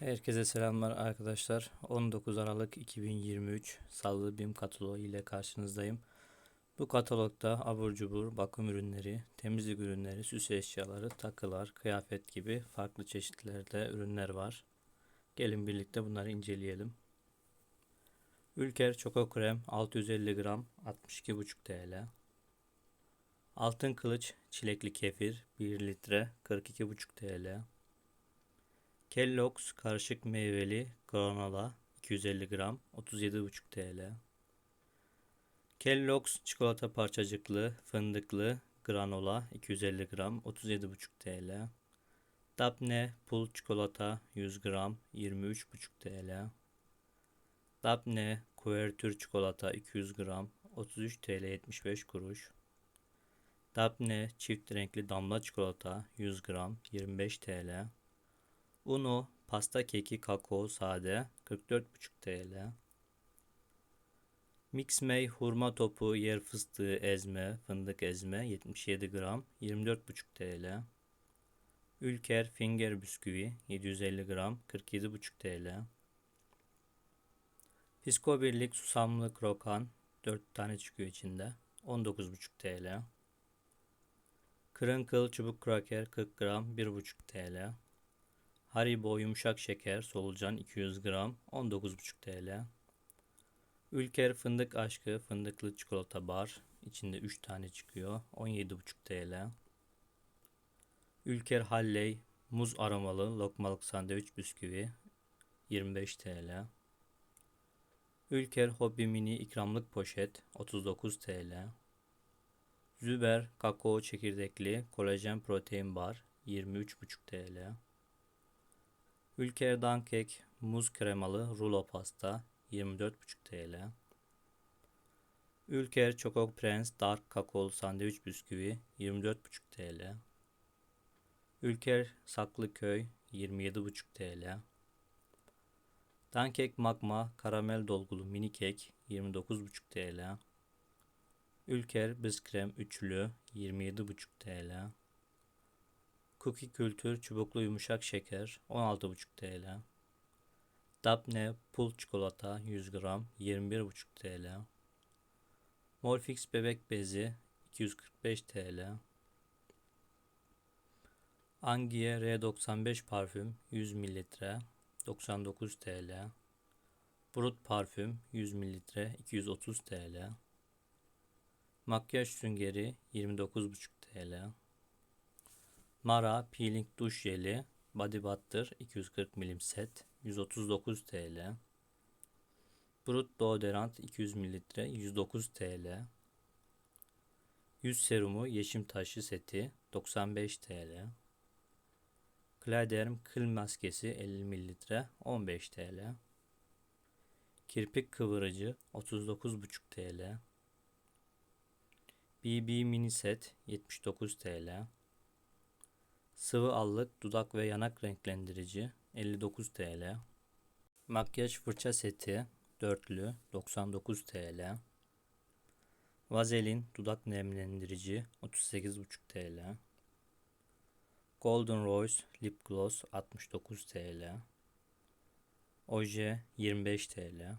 Herkese selamlar arkadaşlar. 19 Aralık 2023 Salı BİM kataloğu ile karşınızdayım. Bu katalogda abur cubur, bakım ürünleri, temizlik ürünleri, süs eşyaları, takılar, kıyafet gibi farklı çeşitlerde ürünler var. Gelin birlikte bunları inceleyelim. Ülker Çoko Krem 650 gram 62,5 TL. Altın Kılıç Çilekli Kefir 1 litre 42,5 TL. Kellogg's karışık meyveli granola 250 gram 37,5 TL. Kellogg's çikolata parçacıklı fındıklı granola 250 gram 37,5 TL. Dabne pul çikolata 100 gram 23,5 TL. Dabne kuvertür çikolata 200 gram 33 TL 75 kuruş. Dabne çift renkli damla çikolata 100 gram 25 TL. Uno pasta keki kakao sade 44,5 TL. Mix May hurma topu yer fıstığı ezme fındık ezme 77 gram 24,5 TL. Ülker finger bisküvi 750 gram 47,5 TL. Fisko birlik susamlı krokan 4 tane çıkıyor içinde 19,5 TL. Kırınkıl çubuk kraker 40 gram 1,5 TL. Haribo yumuşak şeker solucan 200 gram 19,5 TL. Ülker fındık aşkı fındıklı çikolata bar içinde 3 tane çıkıyor 17,5 TL. Ülker Halley muz aromalı lokmalık sandviç bisküvi 25 TL. Ülker Hobby Mini ikramlık poşet 39 TL. Züber kakao çekirdekli kolajen protein bar 23,5 TL. Ülker Dankek muz kremalı rulo pasta 24,5 TL. Ülker Choco Prince Dark Kakaolu Sandviç Bisküvi 24,5 TL. Ülker Saklıköy 27,5 TL. Dankek Magma Karamel Dolgulu Mini Kek 29,5 TL. Ülker Biskrem Üçlü 27,5 TL. Cookie Kültür Çubuklu Yumuşak Şeker 16,5 TL. Dabne Pul Çikolata 100 gram 21,5 TL. Morfix Bebek Bezi 245 TL. Angie R95 Parfüm 100 ml 99 TL. Brut Parfüm 100 ml 230 TL. Makyaj süngeri 29,5 TL. Mara Peeling Duş Jeli Body Butter 240 milim set 139 TL. Brut Deodorant 200 ml 109 TL. Yüz serumu Yeşim Taşı seti 95 TL. Claderm kıl maskesi 50 ml 15 TL. Kirpik kıvırıcı 39,5 TL. BB mini set 79 TL. Sıvı allık dudak ve yanak renklendirici 59 TL. Makyaj fırça seti dörtlü 99 TL. Vazelin dudak nemlendirici 38,5 TL. Golden Rose Lip Gloss 69 TL. Oje 25 TL.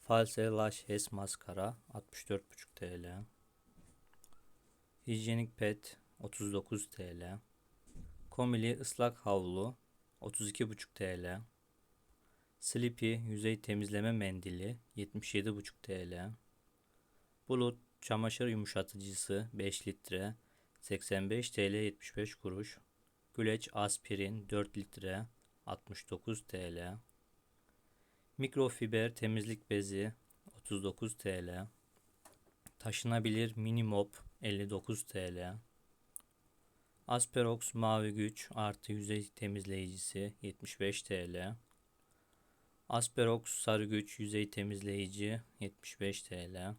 False Lash Hes Maskara 64,5 TL. Hijyenik Pet 39 TL. Komili ıslak havlu 32,5 TL. Sleepy yüzey temizleme mendili 77,5 TL. Bulut çamaşır yumuşatıcısı 5 litre 85 TL 75 kuruş. Güleç aspirin 4 litre 69 TL. Mikrofiber temizlik bezi 39 TL. Taşınabilir mini mop 59 TL. Asperox mavi güç artı yüzey temizleyicisi 75 TL. Asperox sarı güç yüzey temizleyici 75 TL.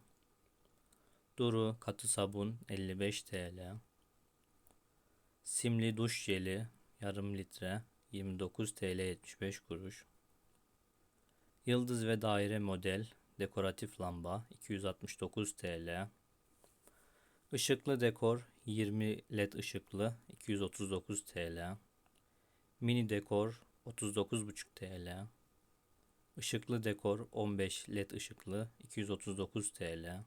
Duru katı sabun 55 TL. Simli duş jeli yarım litre 29 TL 75 kuruş. Yıldız ve daire model dekoratif lamba 269 TL. Işıklı dekor 20 led ışıklı 239 TL. Mini dekor 39,5 TL. Işıklı dekor 15 led ışıklı 239 TL.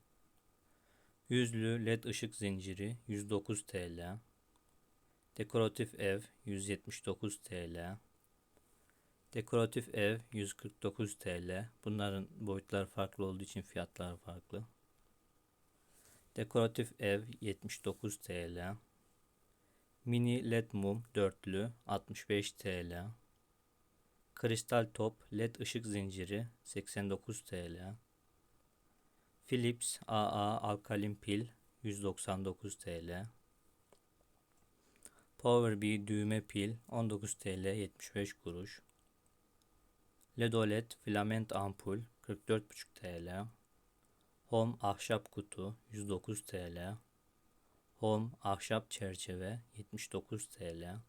Yüzlü led ışık zinciri 109 TL. Dekoratif ev 179 TL. Dekoratif ev 149 TL. Bunların boyutlar farklı olduğu için fiyatlar farklı. Dekoratif ev 79 TL. Mini led mum dörtlü 65 TL. Kristal top led ışık zinciri 89 TL. Philips AA alkalin pil 199 TL. Power düğme pil 19 TL 75 kuruş. LED OLED filament ampul 44,5 TL. Home ahşap kutu 109 TL. Home ahşap çerçeve 79 TL.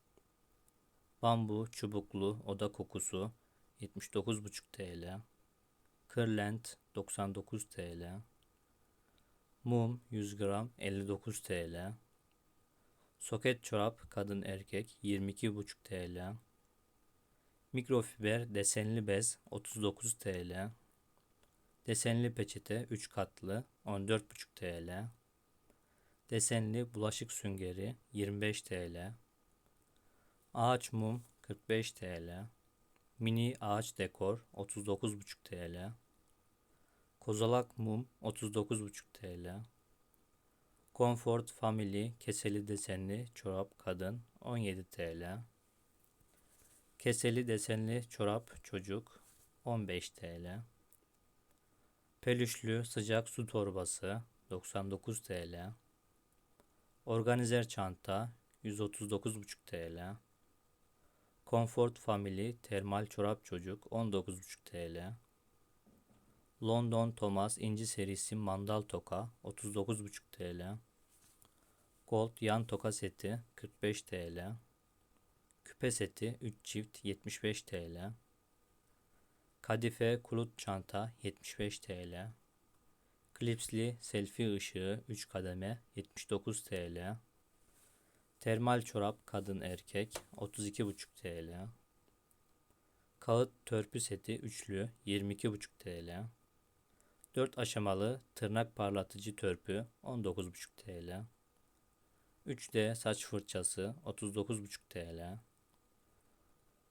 Bambu çubuklu oda kokusu 79,5 TL. Kırlent 99 TL. Mum 100 gram 59 TL. Soket çorap kadın erkek 22,5 TL. Mikrofiber desenli bez 39 TL. Desenli peçete 3 katlı 14,5 TL. Desenli bulaşık süngeri 25 TL. Ağaç mum 45 TL. Mini ağaç dekor 39,5 TL. Kozalak mum 39,5 TL. Comfort Family keseli desenli çorap kadın 17 TL. Keseli desenli çorap çocuk 15 TL. Pelüşlü sıcak su torbası 99 TL. Organizer çanta 139,5 TL. Comfort Family termal çorap çocuk 19,5 TL. London Thomas inci serisi mandal toka 39,5 TL. Gold yan toka seti 45 TL. Küpe seti 3 çift 75 TL. Kadife kulut çanta 75 TL. Klipsli selfie ışığı 3 kademe 79 TL. Termal çorap kadın erkek 32,5 TL. Kağıt törpü seti üçlü 22,5 TL. 4 aşamalı tırnak parlatıcı törpü 19,5 TL. 3D saç fırçası 39,5 TL.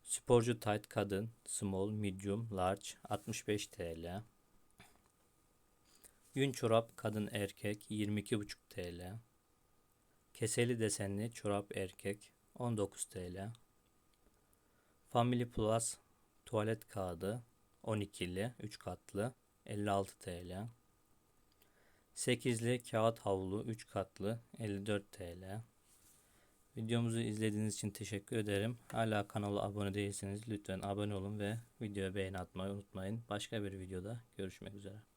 Sporcu tight kadın small, medium, large 65 TL. Yün çorap kadın erkek 22,5 TL. Keseli desenli çorap erkek 19 TL. Family Plus tuvalet kağıdı 12'li 3 katlı 56 TL. 8'li kağıt havlu 3 katlı 54 TL. Videomuzu izlediğiniz için teşekkür ederim. Hala kanala abone değilseniz lütfen abone olun ve videoya beğeni atmayı unutmayın. Başka bir videoda görüşmek üzere.